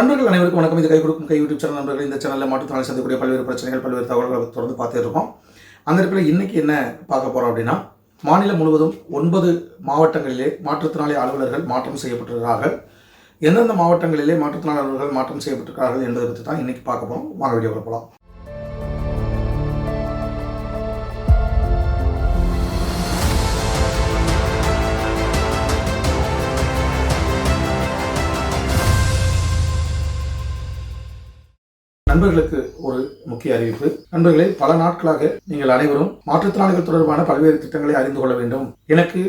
நண்பர்கள் அனைவருக்கும் வணக்கம். இது கை கொடுக்கும் கை யூடியூப் சேனல் நண்பர்கள். இந்த சேனலில் மாற்றுத்திறனாளி சந்திக்கக்கூடிய பல்வேறு பிரச்சனைகள் பல்வேறு தகவல்களை தொடர்ந்து பார்த்துட்டு இருக்கோம். அந்த இடத்துல இன்றைக்கி என்ன பார்க்க போகிறோம் அப்படின்னா மாநிலம் முழுவதும் ஒன்பது மாவட்டங்களிலே மாற்றுத்திறனாளி அலுவலர்கள் மாற்றம் செய்யப்பட்டிருக்கிறார்கள். எந்தெந்த மாவட்டங்களிலே மாற்றுத்திறனாளி அலுவலர்கள் மாற்றம் செய்யப்பட்டிருக்கிறார்கள் என்பதை பற்றி தான் இன்னைக்கு பார்க்க போகிறோம் வாங்க வீடியோ போகலாம் நண்பர்களுக்கு ஒரு முக்கிய அறிவிப்பு. நண்பர்களே பல நாட்களாக நீங்கள் அனைவரும் மாற்றுத்திறனாளிகள் தொடர்பான பல்வேறு திட்டங்களை அறிந்து கொள்ள வேண்டும். எனக்கு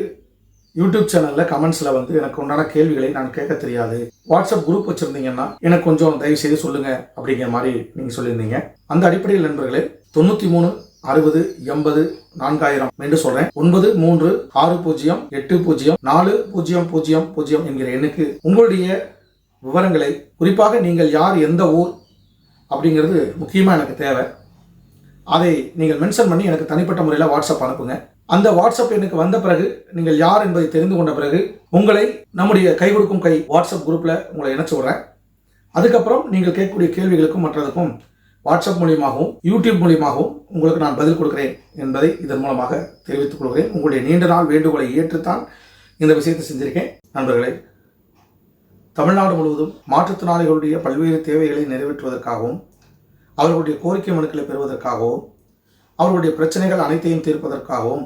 யூடியூப் சேனல்ல கமெண்ட்ஸ்ல வந்து எனக்கு உண்டான கேள்விகளை நான் கேட்க தெரியாது. வாட்ஸ்அப் குரூப் வச்சிருந்தீங்கன்னா எனக்கு கொஞ்சம் தயவு செய்து சொல்லுங்க அப்படிங்கிற மாதிரி நீங்க சொல்லியிருந்தீங்க. அந்த அடிப்படையில் நண்பர்களே தொண்ணூத்தி மூணு அறுபது எண்பது நான்காயிரம் என்று சொல்றேன். ஒன்பது மூன்று ஆறு பூஜ்ஜியம் எட்டு பூஜ்ஜியம் நாலு பூஜ்ஜியம் பூஜ்ஜியம் பூஜ்ஜியம் என்கிற எண்ணுக்கு உங்களுடைய விவரங்களை குறிப்பாக நீங்கள் யார் எந்த ஊர் அப்படிங்கிறது முக்கியமாக எனக்கு தேவை. அதை நீங்கள் மென்ஷன் பண்ணி எனக்கு தனிப்பட்ட முறையில் வாட்ஸ்அப் அனுப்புங்க. அந்த வாட்ஸ்அப் எனக்கு வந்த பிறகு நீங்கள் யார் என்பதை தெரிந்து கொண்ட பிறகு உங்களை நம்முடைய கை கொடுக்கும் கை வாட்ஸ்அப் குரூப்பில் உங்களை இணைச்சு விடுறேன். அதுக்கப்புறம் நீங்கள் கேட்கக்கூடிய கேள்விகளுக்கும் மற்றதுக்கும் வாட்ஸ்அப் மூலியமாகவும் யூடியூப் மூலியமாகவும் உங்களுக்கு நான் பதில் கொடுக்குறேன் என்பதை இதன் மூலமாக தெரிவித்துக் கொள்கிறேன். உங்களுடைய நீண்ட நாள் வேண்டுகோளை ஏற்றுத்தான் இந்த விஷயத்தை செஞ்சிருக்கேன். நண்பர்களே தமிழ்நாடு முழுவதும் மாற்றுத்திறனாளிகளுடைய பல்வேறு தேவைகளை நிறைவேற்றுவதற்காகவும் அவர்களுடைய கோரிக்கை மனுக்களை பெறுவதற்காகவும் அவர்களுடைய பிரச்சனைகள் அனைத்தையும் தீர்ப்பதற்காகவும்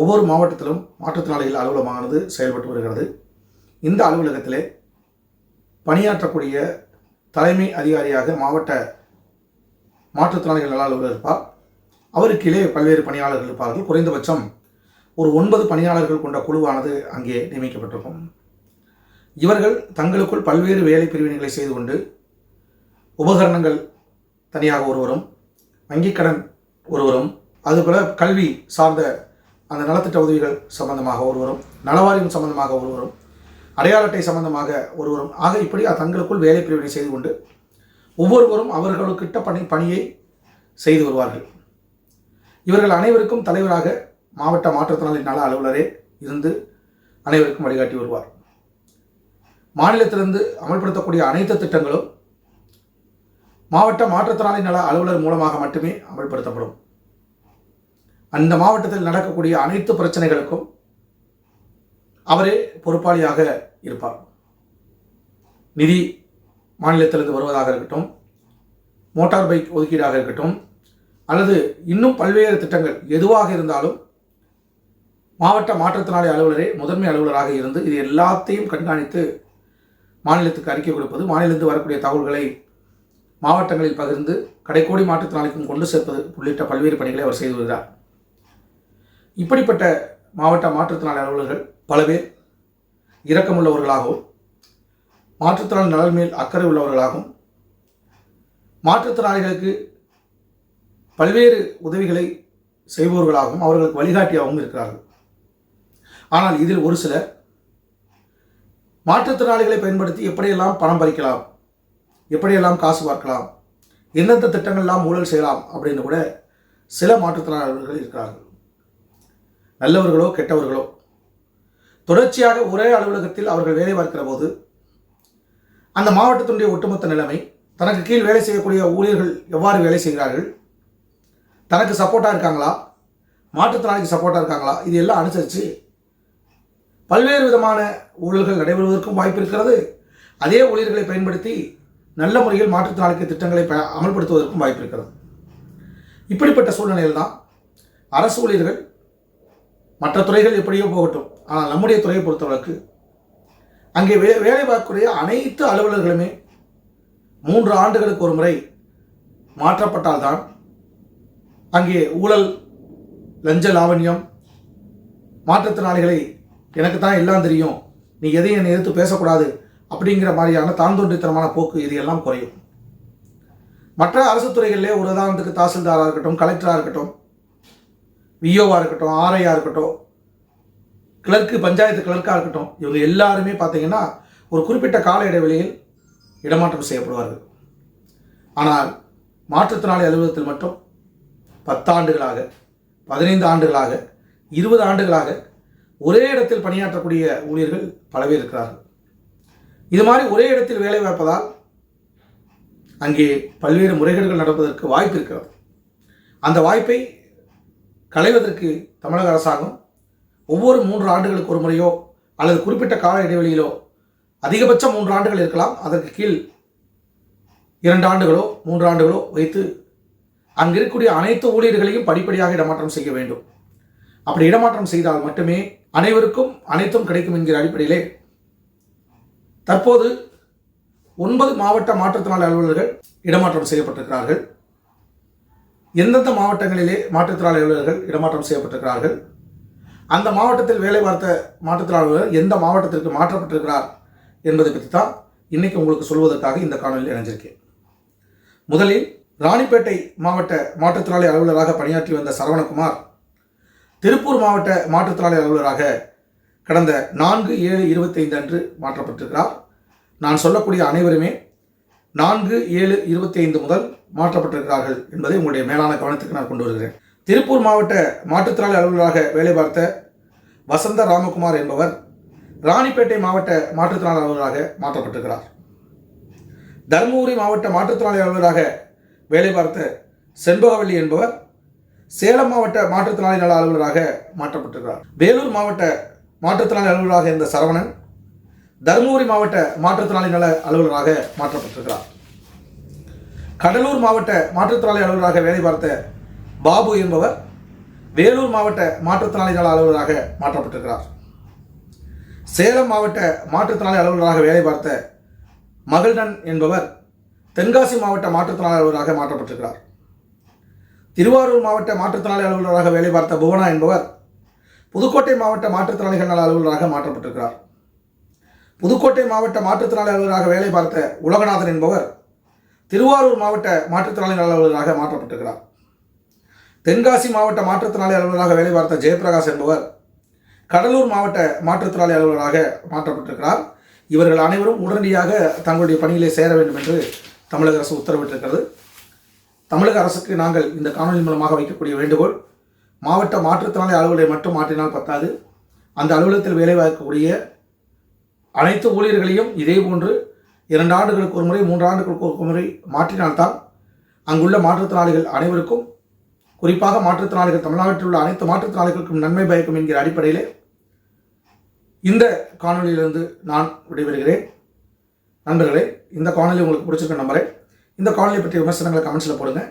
ஒவ்வொரு மாவட்டத்திலும் மாற்றுத்திறனாளிகள் அலுவலகமானது செயல்பட்டு வருகிறது. இந்த அலுவலகத்திலே பணியாற்றக்கூடிய தலைமை அதிகாரியாக மாவட்ட மாற்றுத்திறனாளிகள் நல அலுவலர் இருப்பார். அவருக்கிலே பல்வேறு பணியாளர்கள் இருப்பார்கள். குறைந்தபட்சம் ஒரு ஒன்பது பணியாளர்கள் கொண்ட குழுவானது அங்கே நியமிக்கப்பட்டிருக்கும். இவர்கள் தங்களுக்குள் பல்வேறு வேலை பிரிவினைகளை செய்து கொண்டு உபகரணங்கள் தனியாக ஒருவரும் வங்கிக் கடன் ஒருவரும் அதுபோல கல்வி சார்ந்த அந்த நலத்திட்ட உதவிகள் சம்பந்தமாக ஒருவரும் நலவாரியம் சம்பந்தமாக ஒருவரும் அடையாள அட்டை சம்பந்தமாக ஒருவரும். ஆக இப்படி தங்களுக்குள் வேலை பிரிவினை செய்து கொண்டு ஒவ்வொருவரும் அவர்களுக்கிட்ட பணி பணியை செய்து வருவார்கள். இவர்கள் அனைவருக்கும் தலைவராக மாவட்ட மாற்றுத்திறனாளி நல அலுவலரே இருந்து அனைவருக்கும் வழிகாட்டி வருவார். மாநிலத்திலிருந்து அமல்படுத்தக்கூடிய அனைத்து திட்டங்களும் மாவட்ட மாற்றுத்திறனாளி நல அலுவலர் மூலமாக மட்டுமே அமல்படுத்தப்படும். அந்த மாவட்டத்தில் நடக்கக்கூடிய அனைத்து பிரச்சனைகளுக்கும் அவரே பொறுப்பாளியாக இருப்பார். நிதி மாநிலத்திலிருந்து வருவதாக இருக்கட்டும் மோட்டார் பைக் ஒதுக்கீடாக இருக்கட்டும் அல்லது இன்னும் பல்வேறு திட்டங்கள் எதுவாக இருந்தாலும் மாவட்ட மாற்றுத்திறனாளி அலுவலரே முதன்மை அலுவலராக இருந்து இது எல்லாத்தையும் கண்காணித்து மாநிலத்துக்கு அறிக்கை கொடுப்பது மாநிலத்திலிருந்து வரக்கூடிய தகவல்களை மாவட்டங்களில் பகிர்ந்து கடைக்கோடி மாற்றுத்திறனாளிக்கும் கொண்டு சேர்ப்பது உள்ளிட்ட பல்வேறு பணிகளை அவர் செய்து வருகிறார். இப்படிப்பட்ட மாவட்ட மாற்றுத்திறனாளி அலுவலர்கள் பல பேர் இரக்கமுள்ளவர்களாகவும் மாற்றுத்திறனாளி நலன் மேல் அக்கறை உள்ளவர்களாகவும் மாற்றுத்திறனாளிகளுக்கு பல்வேறு உதவிகளை செய்பவர்களாகவும் அவர்களுக்கு வழிகாட்டியாகவும் இருக்கிறார்கள். ஆனால் இதில் ஒரு சிலர் மாற்றுத்திறனாளிகளை பயன்படுத்தி எப்படியெல்லாம் பணம் பறிக்கலாம்? எப்படியெல்லாம் காசு பார்க்கலாம்? எந்தெந்த திட்டங்கள்லாம் ஊழல் செய்யலாம்? அப்படின்னு கூட சில மாற்றுத்திறனாளர்கள் இருக்கிறார்கள். நல்லவர்களோ கெட்டவர்களோ. தொடர்ச்சியாக ஒரே அலுவலகத்தில் அவர்கள் வேலை பார்க்கிற போது அந்த மாவட்டத்தினுடைய ஒட்டுமொத்த நிலைமை தனக்கு கீழ் வேலை செய்யக்கூடிய ஊழியர்கள் எவ்வாறு வேலை செய்கிறார்கள்? தனக்கு சப்போர்ட்டாக இருக்காங்களா? மாற்றுத்திறனாளிக்கு சப்போர்ட்டாக இருக்காங்களா? இது எல்லாம் அனுசரித்து பல்வேறு விதமான ஊழல்கள் நடைபெறுவதற்கும் வாய்ப்பு இருக்கிறது அதே ஊழியர்களை பயன்படுத்தி நல்ல முறையில் மாற்றுத்திறனாளிக்கு திட்டங்களை ப அமல்படுத்துவதற்கும் வாய்ப்பு இருக்கிறது இப்படிப்பட்ட சூழ்நிலையில் தான் அரசு ஊழியர்கள் மற்ற துறைகள் எப்படியோ போகட்டும். ஆனால் நம்முடைய துறையை பொறுத்தவரைக்கு அங்கே வே வேலை பார்க்கக்கூடிய அனைத்து அலுவலர்களுமே மூன்று ஆண்டுகளுக்கு ஒரு முறை மாற்றப்பட்டால்தான் அங்கே ஊழல் லஞ்ச லாவண்யம் மாற்றுத்திறனாளிகளை எனக்கு தான் எல்லாம் தெரியும். நீ எதையும் என்னை எதிர்த்து பேசக்கூடாது அப்படிங்கிற மாதிரியான தாந்தோன்றித்தனமான போக்கு இது எல்லாம் குறையும். மற்ற அரசு துறைகளிலே ஒரு உதாரணத்துக்கு தாசில்தாராக இருக்கட்டும் கலெக்டராக இருக்கட்டும் விஓவாக இருக்கட்டும் ஆர்ஐயாக இருக்கட்டும் கிளர்க்கு பஞ்சாயத்து கிளர்க்காக இருக்கட்டும் இவங்க எல்லாருமே பார்த்தீங்கன்னா ஒரு குறிப்பிட்ட கால இடைவெளியில் இடமாற்றம் செய்யப்படுவார்கள். ஆனால் மாற்றுத்திறனாளி அலுவலகத்தில் மட்டும் பத்தாண்டுகளாக பதினைந்து ஆண்டுகளாக இருபது ஆண்டுகளாக ஒரே இடத்தில் பணியாற்றக்கூடிய ஊழியர்கள் பல பேர் இருக்கிறார்கள். இது மாதிரி ஒரே இடத்தில் வேலை வாய்ப்பதால் அங்கே பல்வேறு முறைகேடுகள் நடப்பதற்கு வாய்ப்பு இருக்கிறது. அந்த வாய்ப்பை களைவதற்கு தமிழக அரசாங்கம் ஒவ்வொரு மூன்று ஆண்டுகளுக்கு ஒரு முறையோ அல்லது குறிப்பிட்ட கால இடைவெளியிலோ அதிகபட்சம் மூன்று ஆண்டுகள் இருக்கலாம். அதற்கு கீழ் இரண்டு ஆண்டுகளோ மூன்று ஆண்டுகளோ வைத்து அங்கிருக்கக்கூடிய அனைத்து ஊழியர்களையும் படிப்படியாக இடமாற்றம் செய்ய வேண்டும். அப்படி இடமாற்றம் செய்தால் மட்டுமே அனைவருக்கும் அனைத்தும் கிடைக்கும் என்கிற அடிப்படையிலே தற்போது ஒன்பது மாவட்ட மாற்றுத்திறனாளி அலுவலர்கள் இடமாற்றம் செய்யப்பட்டிருக்கிறார்கள். எந்தெந்த மாவட்டங்களிலே மாற்றுத்திறனாளி அலுவலர்கள் இடமாற்றம் செய்யப்பட்டிருக்கிறார்கள்? அந்த மாவட்டத்தில் வேலை பார்த்த மாற்றுத்திறனாளர்கள் எந்த மாவட்டத்திற்கு மாற்றப்பட்டிருக்கிறார் என்பதை பற்றி தான் இன்னைக்கு உங்களுக்கு சொல்வதற்காக இந்த காணொலியில் இணைஞ்சிருக்கேன். முதலில் ராணிப்பேட்டை மாவட்ட மாற்றுத்திறனாளி அலுவலராக பணியாற்றி வந்த சரவணகுமார் திருப்பூர் மாவட்ட மாற்றுத்திறனாளி அலுவலராக கடந்த நான்கு ஏழு இருபத்தைந்து அன்று மாற்றப்பட்டிருக்கிறார். நான் சொல்லக்கூடிய அனைவருமே நான்கு ஏழு இருபத்தி ஐந்து முதல் மாற்றப்பட்டிருக்கிறார்கள் என்பதை உங்களுடைய மேலான கவனத்துக்கு நான் கொண்டு வருகிறேன். திருப்பூர் மாவட்ட மாற்றுத்திறனாளி அலுவலராக வேலை பார்த்த வசந்த ராமகுமார் என்பவர் ராணிப்பேட்டை மாவட்ட மாற்றுத்திறனாளி அலுவலராக மாற்றப்பட்டிருக்கிறார். தருமபுரி மாவட்ட மாற்றுத்திறனாளி அலுவலராக வேலை பார்த்த செண்பகவல்லி என்பவர் சேலம் மாவட்ட மாற்றுத்திறனாளி நல அலுவலராக மாற்றப்பட்டிருக்கிறார். வேலூர் மாவட்ட மாற்றுத்திறனாளி அலுவலராக இருந்த சரவணன் தருமபுரி மாவட்ட மாற்றுத்திறனாளி நல அலுவலராக மாற்றப்பட்டிருக்கிறார். கடலூர் மாவட்ட மாற்றுத்திறனாளி அலுவலராக வேலை பார்த்த பாபு என்பவர் வேலூர் மாவட்ட மாற்றுத்திறனாளி நல அலுவலராக மாற்றப்பட்டிருக்கிறார். சேலம் மாவட்ட மாற்றுத்திறனாளி அலுவலராக வேலை பார்த்த மகிழ்டன் என்பவர் தென்காசி மாவட்ட மாற்றுத்திறனாளி அலுவலராக மாற்றப்பட்டிருக்கிறார். திருவாரூர் மாவட்ட மாற்றுத்திறனாளி அலுவலராக வேலை பார்த்த புவனா என்பவர் புதுக்கோட்டை மாவட்ட மாற்றுத்திறனாளிகள் நல அலுவலராக மாற்றப்பட்டிருக்கிறார். புதுக்கோட்டை மாவட்ட மாற்றுத்திறனாளி அலுவலராக வேலை பார்த்த உலகநாதன் என்பவர் திருவாரூர் மாவட்ட மாற்றுத்திறனாளி நல அலுவலராக மாற்றப்பட்டிருக்கிறார். தென்காசி மாவட்ட மாற்றுத்திறனாளி அலுவலராக வேலை பார்த்த ஜெயபிரகாஷ் என்பவர் கடலூர் மாவட்ட மாற்றுத்திறனாளி அலுவலராக மாற்றப்பட்டிருக்கிறார். இவர்கள் அனைவரும் உடனடியாக தங்களுடைய பணியிலே சேர வேண்டும் என்று தமிழக அரசு உத்தரவிட்டிருக்கிறது. தமிழக அரசுக்கு நாங்கள் இந்த காணொலி மூலமாக வைக்கக்கூடிய வேண்டுகோள் மாவட்ட மாற்றுத்திறனாளி அலுவலரை மட்டும் மாற்றினால் பத்தாது. அந்த அலுவலகத்தில் வேலை பார்க்கக்கூடிய அனைத்து ஊழியர்களையும் இதே போன்று இரண்டு ஆண்டுகளுக்கு ஒரு முறை மூன்று ஆண்டுகளுக்கு ஒரு முறை மாற்றினால்தான் அங்குள்ள மாற்றுத்திறனாளிகள் அனைவருக்கும் குறிப்பாக மாற்றுத்திறனாளிகள் தமிழ்நாட்டில் உள்ள அனைத்து மாற்றுத்திறனாளிகளுக்கும் நன்மை பயக்கும் என்கிற அடிப்படையிலே இந்த காணொலியிலிருந்து நான் விடைபெறுகிறேன். நண்பர்களே இந்த காணொலி உங்களுக்கு பிடிச்சிருக்க நம்பரை இந்த காலனி பற்றிய விமர்சனங்களை கமெண்ட்ஸில் போடுங்க.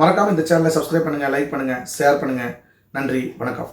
மறக்காமல் இந்த சேனலை சப்ஸ்கிரைப் பண்ணுங்கள் லைக் பண்ணுங்கள் ஷேர் பண்ணுங்கள் நன்றி வணக்கம்.